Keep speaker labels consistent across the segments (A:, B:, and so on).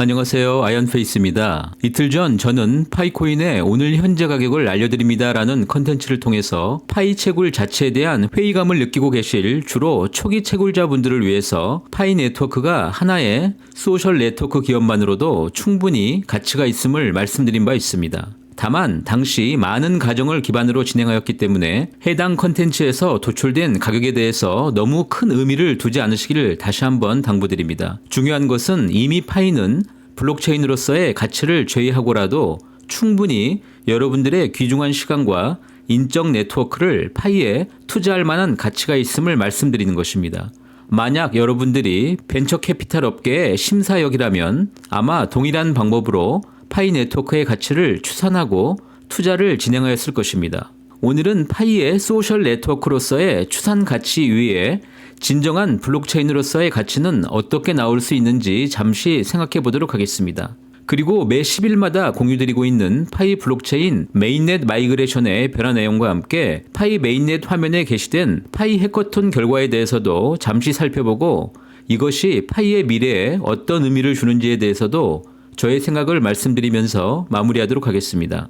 A: 안녕하세요. 아이언페이스입니다. 이틀 전 저는 파이코인의 오늘 현재 가격을 알려드립니다라는 컨텐츠를 통해서 파이 채굴 자체에 대한 회의감을 느끼고 계실 주로 초기 채굴자분들을 위해서 파이 네트워크가 하나의 소셜 네트워크 기업만으로도 충분히 가치가 있음을 말씀드린 바 있습니다. 다만 당시 많은 가정을 기반으로 진행하였기 때문에 해당 컨텐츠에서 도출된 가격에 대해서 너무 큰 의미를 두지 않으시기를 다시 한번 당부드립니다. 중요한 것은 이미 파이는 블록체인으로서의 가치를 제외하고라도 충분히 여러분들의 귀중한 시간과 인적 네트워크를 파이에 투자할 만한 가치가 있음을 말씀드리는 것입니다. 만약 여러분들이 벤처 캐피탈 업계의 심사역이라면 아마 동일한 방법으로 파이 네트워크의 가치를 추산하고 투자를 진행하였을 것입니다. 오늘은 파이의 소셜 네트워크로서의 추산 가치 위에 진정한 블록체인으로서의 가치는 어떻게 나올 수 있는지 잠시 생각해 보도록 하겠습니다. 그리고 매 10일마다 공유드리고 있는 파이 블록체인 메인넷 마이그레이션의 변화 내용과 함께 파이 메인넷 화면에 게시된 파이 해커톤 결과에 대해서도 잠시 살펴보고 이것이 파이의 미래에 어떤 의미를 주는지에 대해서도 저의 생각을 말씀드리면서 마무리하도록 하겠습니다.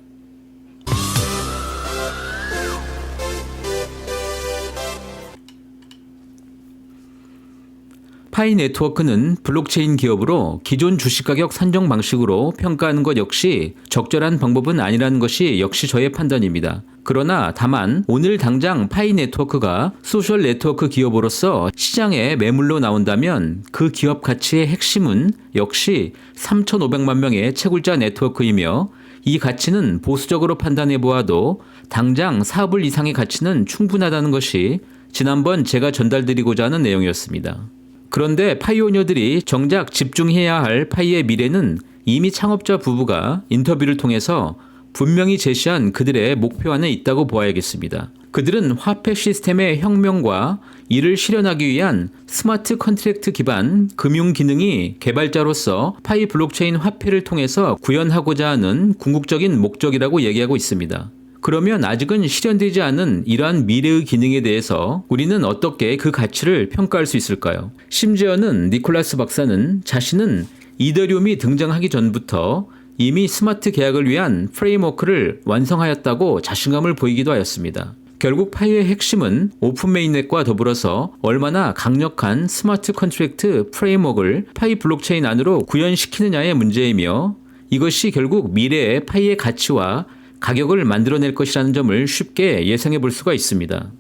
A: 파이 네트워크는 블록체인 기업으로 기존 주식 가격 산정 방식으로 평가하는 것 역시 적절한 방법은 아니라는 것이 역시 저의 판단입니다. 그러나 다만 오늘 당장 파이 네트워크가 소셜 네트워크 기업으로서 시장에 매물로 나온다면 그 기업 가치의 핵심은 역시 3,500만 명의 채굴자 네트워크이며 이 가치는 보수적으로 판단해 보아도 당장 4불 이상의 가치는 충분하다는 것이 지난번 제가 전달드리고자 하는 내용이었습니다. 그런데 파이오니어들이 정작 집중해야 할 파이의 미래는 이미 창업자 부부가 인터뷰를 통해서 분명히 제시한 그들의 목표 안에 있다고 보아야겠습니다. 그들은 화폐 시스템의 혁명과 이를 실현하기 위한 스마트 컨트랙트 기반 금융 기능이 개발자로서 파이 블록체인 화폐를 통해서 구현하고자 하는 궁극적인 목적이라고 얘기하고 있습니다. 그러면 아직은 실현되지 않은 이러한 미래의 기능에 대해서 우리는 어떻게 그 가치를 평가할 수 있을까요? 심지어는 니콜라스 박사는 자신은 이더리움이 등장하기 전부터 이미 스마트 계약을 위한 프레임워크를 완성하였다고 자신감을 보이기도 하였습니다. 결국 파이의 핵심은 오픈 메인넷과 더불어서 얼마나 강력한 스마트 컨트랙트 프레임워크를 파이 블록체인 안으로 구현시키느냐의 문제이며 이것이 결국 미래의 파이의 가치와 가격을 만들어낼 것이라는 점을 쉽게 예상해 볼 수가 있습니다.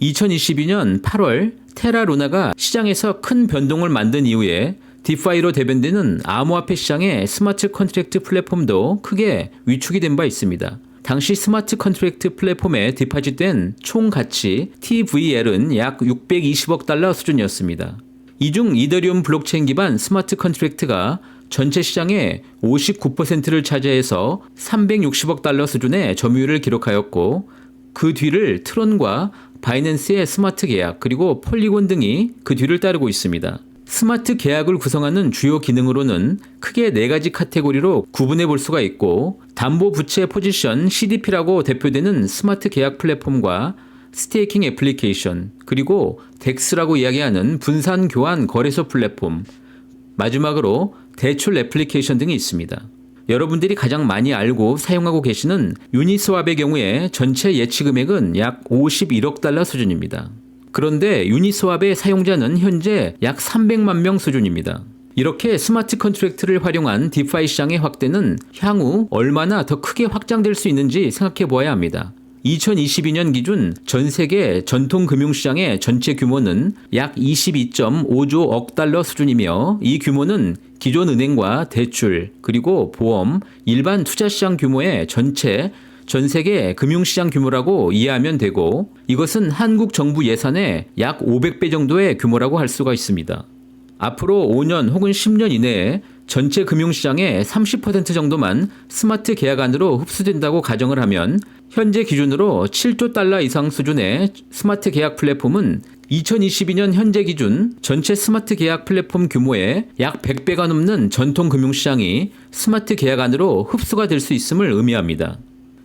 A: 2022년 8월 테라 루나가 시장에서 큰 변동을 만든 이후에 디파이로 대변되는 암호화폐 시장의 스마트 컨트랙트 플랫폼도 크게 위축이 된 바 있습니다. 당시 스마트 컨트랙트 플랫폼에 디파짓된 총 가치 TVL은 약 620억 달러 수준이었습니다. 이중 이더리움 블록체인 기반 스마트 컨트랙트가 전체 시장의 59%를 차지해서 360억 달러 수준의 점유율을 기록하였고 그 뒤를 트론과 바이낸스의 스마트 계약 그리고 폴리곤 등이 그 뒤를 따르고 있습니다. 스마트 계약을 구성하는 주요 기능으로는 크게 네 가지 카테고리로 구분해 볼 수가 있고 담보 부채 포지션 CDP라고 대표되는 스마트 계약 플랫폼과 스테이킹 애플리케이션 그리고 덱스라고 이야기하는 분산 교환 거래소 플랫폼 마지막으로 대출 애플리케이션 등이 있습니다. 여러분들이 가장 많이 알고 사용하고 계시는 유니스왑의 경우에 전체 예치 금액은 약 51억 달러 수준입니다. 그런데 유니스왑의 사용자는 현재 약 300만 명 수준입니다. 이렇게 스마트 컨트랙트를 활용한 디파이 시장의 확대는 향후 얼마나 더 크게 확장될 수 있는지 생각해 보아야 합니다. 2022년 기준 전 세계 전통 금융시장의 전체 규모는 약 22.5조 억 달러 수준이며 이 규모는 기존 은행과 대출, 그리고 보험, 일반 투자시장 규모의 전체 전 세계 금융시장 규모라고 이해하면 되고 이것은 한국 정부 예산의 약 500배 정도의 규모라고 할 수가 있습니다. 앞으로 5년 혹은 10년 이내에 전체 금융시장의 30% 정도만 스마트 계약 안으로 흡수된다고 가정을 하면 현재 기준으로 7조 달러 이상 수준의 스마트 계약 플랫폼은 2022년 현재 기준 전체 스마트 계약 플랫폼 규모의 약 100배가 넘는 전통 금융시장이 스마트 계약 안으로 흡수가 될 수 있음을 의미합니다.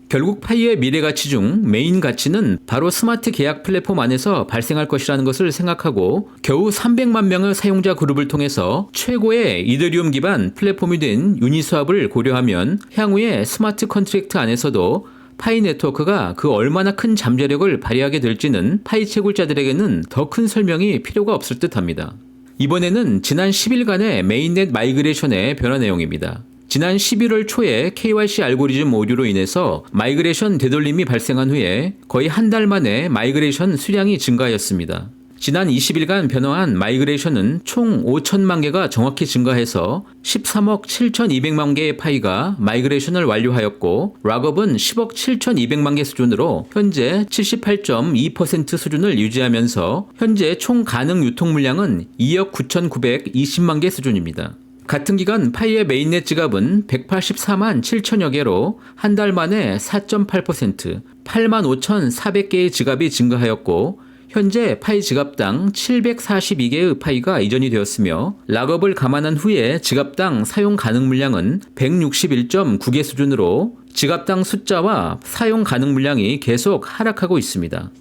A: 결국 파이의 미래 가치 중 메인 가치는 바로 스마트 계약 플랫폼 안에서 발생할 것이라는 것을 생각하고 겨우 300만 명의 사용자 그룹을 통해서 최고의 이더리움 기반 플랫폼이 된 유니스왑을 고려하면 향후에 스마트 컨트랙트 안에서도 파이 네트워크가 그 얼마나 큰 잠재력을 발휘하게 될지는 파이 채굴자들에게는 더 큰 설명이 필요가 없을 듯 합니다. 이번에는 지난 10일간의 메인넷 마이그레이션의 변화 내용입니다. 지난 11월 초에 KYC 알고리즘 오류로 인해서 마이그레이션 되돌림이 발생한 후에 거의 한 달 만에 마이그레이션 수량이 증가하였습니다. 지난 20일간 변화한 마이그레이션은 총 5천만 개가 정확히 증가해서 13억 7,200만 개의 파이가 마이그레이션을 완료하였고 락업은 10억 7,200만 개 수준으로 현재 78.2% 수준을 유지하면서 현재 총 가능 유통 물량은 2억 9,920만 개 수준입니다. 같은 기간 파이의 메인넷 지갑은 184만 7천여 개로 한 달 만에 4.8% 8만 5,400개의 지갑이 증가하였고 현재 파이 지갑당 742개의 파이가 이전이 되었으며 락업을 감안한 후에 지갑당 사용 가능 물량은 161.9개 수준으로 지갑당 숫자와 사용 가능 물량이 계속 하락하고 있습니다.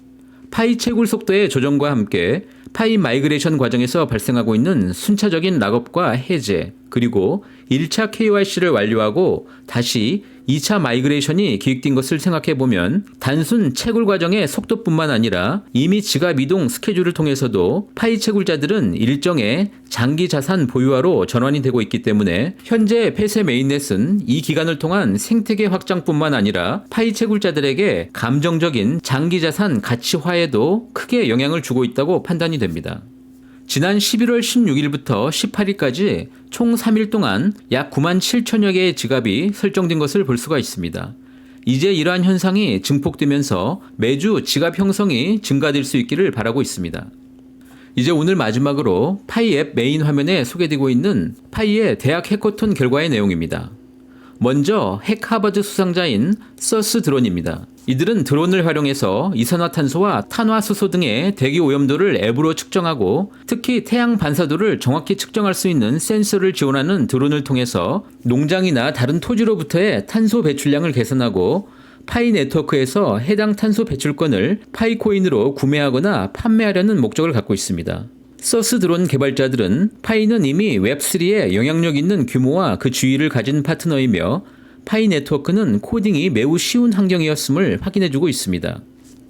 A: 파이 채굴 속도의 조정과 함께 파이 마이그레이션 과정에서 발생하고 있는 순차적인 락업과 해제, 그리고 1차 KYC를 완료하고 다시 2차 마이그레이션이 기획된 것을 생각해 보면 단순 채굴 과정의 속도뿐만 아니라 이미 지갑 이동 스케줄을 통해서도 파이 채굴자들은 일정의 장기 자산 보유화로 전환이 되고 있기 때문에 현재 폐쇄 메인넷은 이 기간을 통한 생태계 확장뿐만 아니라 파이 채굴자들에게 감정적인 장기 자산 가치화에도 크게 영향을 주고 있다고 판단이 됩니다. 지난 11월 16일부터 18일까지 총 3일 동안 약 9만 7천여 개의 지갑이 설정된 것을 볼 수가 있습니다. 이제 이러한 현상이 증폭되면서 매주 지갑 형성이 증가될 수 있기를 바라고 있습니다. 이제 오늘 마지막으로 파이 앱 메인 화면에 소개되고 있는 파이의 대학 해커톤 결과의 내용입니다. 먼저 핵 하버드 수상자인 서스 드론입니다. 이들은 드론을 활용해서 이산화탄소와 탄화수소 등의 대기 오염도를 앱으로 측정하고 특히 태양 반사도를 정확히 측정할 수 있는 센서를 지원하는 드론을 통해서 농장이나 다른 토지로부터의 탄소 배출량을 계산하고 파이 네트워크에서 해당 탄소 배출권을 파이 코인으로 구매하거나 판매하려는 목적을 갖고 있습니다. 서스 드론 개발자들은 파이는 이미 웹3에 영향력 있는 규모와 그 주의를 가진 파트너이며 파이 네트워크는 코딩이 매우 쉬운 환경이었음을 확인해주고 있습니다.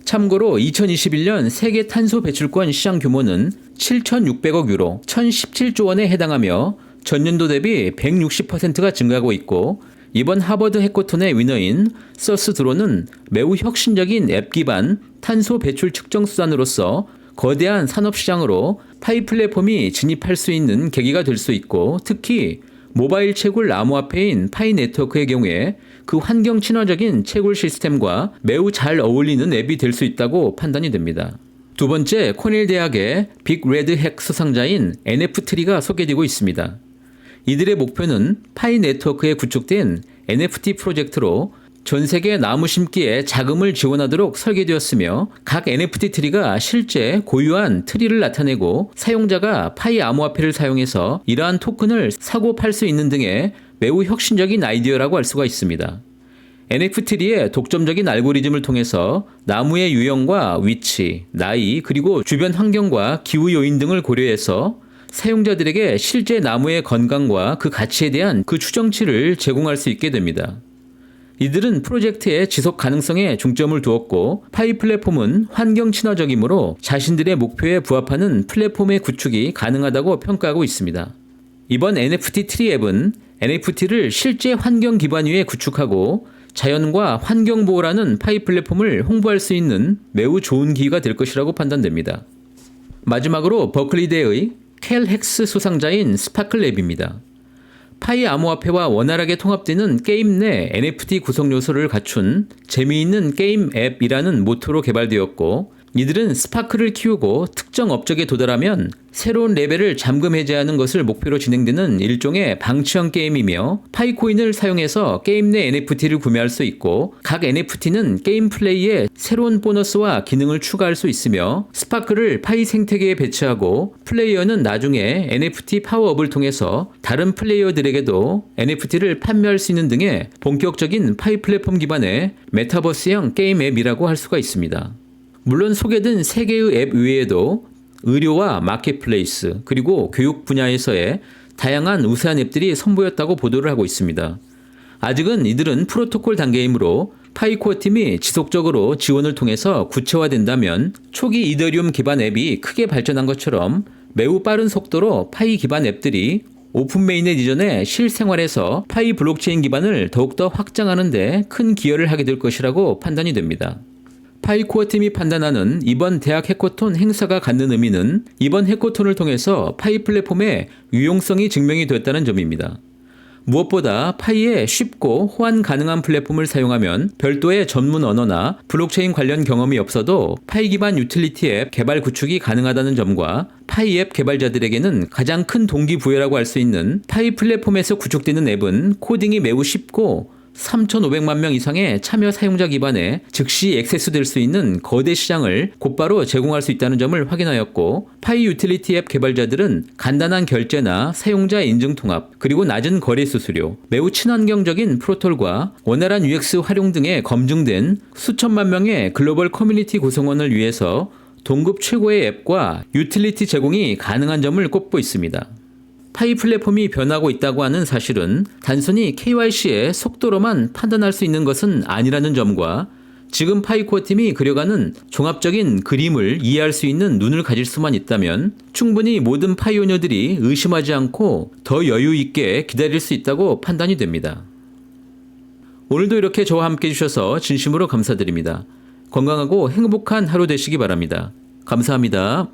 A: 참고로 2021년 세계 탄소 배출권 시장 규모는 7,600억 유로, 1,017조 원에 해당하며 전년도 대비 160%가 증가하고 있고 이번 하버드 해커톤의 위너인 서스 드론은 매우 혁신적인 앱 기반 탄소 배출 측정 수단으로서 거대한 산업 시장으로 파이 플랫폼이 진입할 수 있는 계기가 될 수 있고 특히 모바일 채굴 암호화폐인 파이 네트워크의 경우에 그 환경 친화적인 채굴 시스템과 매우 잘 어울리는 앱이 될 수 있다고 판단이 됩니다. 두 번째, 코넬 대학의 빅 레드 핵 수상자인 NFT가 소개되고 있습니다. 이들의 목표는 파이 네트워크에 구축된 NFT 프로젝트로 전 세계 나무 심기에 자금을 지원하도록 설계되었으며 각 NFT 트리가 실제 고유한 트리를 나타내고 사용자가 파이 암호화폐를 사용해서 이러한 토큰을 사고 팔 수 있는 등의 매우 혁신적인 아이디어라고 할 수가 있습니다. NFT의 독점적인 알고리즘을 통해서 나무의 유형과 위치, 나이, 그리고 주변 환경과 기후 요인 등을 고려해서 사용자들에게 실제 나무의 건강과 그 가치에 대한 그 추정치를 제공할 수 있게 됩니다. 이들은 프로젝트의 지속 가능성에 중점을 두었고 파이 플랫폼은 환경 친화적이므로 자신들의 목표에 부합하는 플랫폼의 구축이 가능하다고 평가하고 있습니다. 이번 NFT 트리 앱은 NFT를 실제 환경 기반 위에 구축하고 자연과 환경 보호라는 파이 플랫폼을 홍보할 수 있는 매우 좋은 기회가 될 것이라고 판단됩니다. 마지막으로 버클리대의 켈 헥스 수상자인 스파클 랩입니다. 파이 암호화폐와 원활하게 통합되는 게임 내 NFT 구성 요소를 갖춘 재미있는 게임 앱이라는 모토로 개발되었고 이들은 스파크를 키우고 특정 업적에 도달하면 새로운 레벨을 잠금 해제하는 것을 목표로 진행되는 일종의 방치형 게임이며 파이코인을 사용해서 게임 내 NFT를 구매할 수 있고 각 NFT는 게임 플레이에 새로운 보너스와 기능을 추가할 수 있으며 스파크를 파이 생태계에 배치하고 플레이어는 나중에 NFT 파워업을 통해서 다른 플레이어들에게도 NFT를 판매할 수 있는 등의 본격적인 파이 플랫폼 기반의 메타버스형 게임 앱이라고 할 수가 있습니다. 물론 소개된 세 개의 앱 외에도 의료와 마켓플레이스 그리고 교육 분야에서의 다양한 우세한 앱들이 선보였다고 보도를 하고 있습니다. 아직은 이들은 프로토콜 단계이므로 파이코어 팀이 지속적으로 지원을 통해서 구체화된다면 초기 이더리움 기반 앱이 크게 발전한 것처럼 매우 빠른 속도로 파이 기반 앱들이 오픈 메인넷 이전에 실생활에서 파이 블록체인 기반을 더욱더 확장하는 데 큰 기여를 하게 될 것이라고 판단이 됩니다. 파이코어 팀이 판단하는 이번 대학 해커톤 행사가 갖는 의미는 이번 해커톤을 통해서 파이 플랫폼의 유용성이 증명이 됐다는 점입니다. 무엇보다 파이의 쉽고 호환 가능한 플랫폼을 사용하면 별도의 전문 언어나 블록체인 관련 경험이 없어도 파이 기반 유틸리티 앱 개발 구축이 가능하다는 점과 파이 앱 개발자들에게는 가장 큰 동기부여라고 할 수 있는 파이 플랫폼에서 구축되는 앱은 코딩이 매우 쉽고 3,500만 명 이상의 참여 사용자 기반에 즉시 액세스될 수 있는 거대 시장을 곧바로 제공할 수 있다는 점을 확인하였고 파이 유틸리티 앱 개발자들은 간단한 결제나 사용자 인증 통합 그리고 낮은 거래 수수료 매우 친환경적인 프로톨과 원활한 UX 활용 등에 검증된 수천만 명의 글로벌 커뮤니티 구성원을 위해서 동급 최고의 앱과 유틸리티 제공이 가능한 점을 꼽고 있습니다. 파이 플랫폼이 변하고 있다고 하는 사실은 단순히 KYC의 속도로만 판단할 수 있는 것은 아니라는 점과 지금 파이코어 팀이 그려가는 종합적인 그림을 이해할 수 있는 눈을 가질 수만 있다면 충분히 모든 파이오니어들이 의심하지 않고 더 여유 있게 기다릴 수 있다고 판단이 됩니다. 오늘도 이렇게 저와 함께 해주셔서 진심으로 감사드립니다. 건강하고 행복한 하루 되시기 바랍니다. 감사합니다.